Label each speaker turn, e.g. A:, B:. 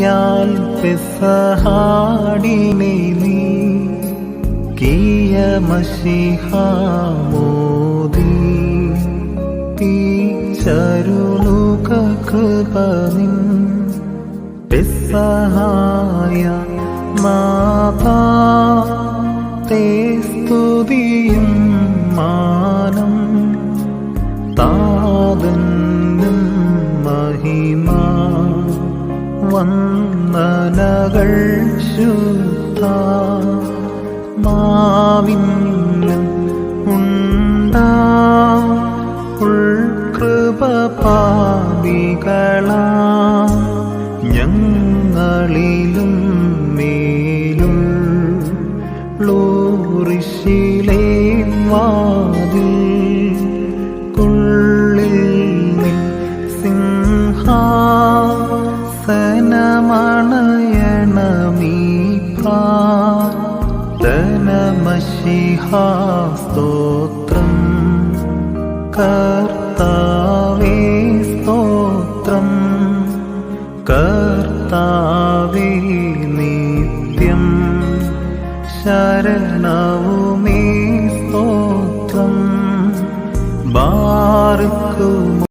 A: യാൽ പെസഹാടിനെ നീ കിയ മഷിഹാമോദി തീച്ചരുളുക കൃപനിൻ പെസഹായ മാതാ തേ വന്ദനകൾ ശുദ്ധ മാവിന്നും ഞങ്ങളിലും മേലും ലൂറിശിലേ വാതിൽ പ്രാതനമശിഹാസ്തോത്രം കർത്താവേ സ്തോത്രം. കർത്താവേ നിത്യം ശരണവുമേ സ്തോത്രം. ബാർക്കുമോ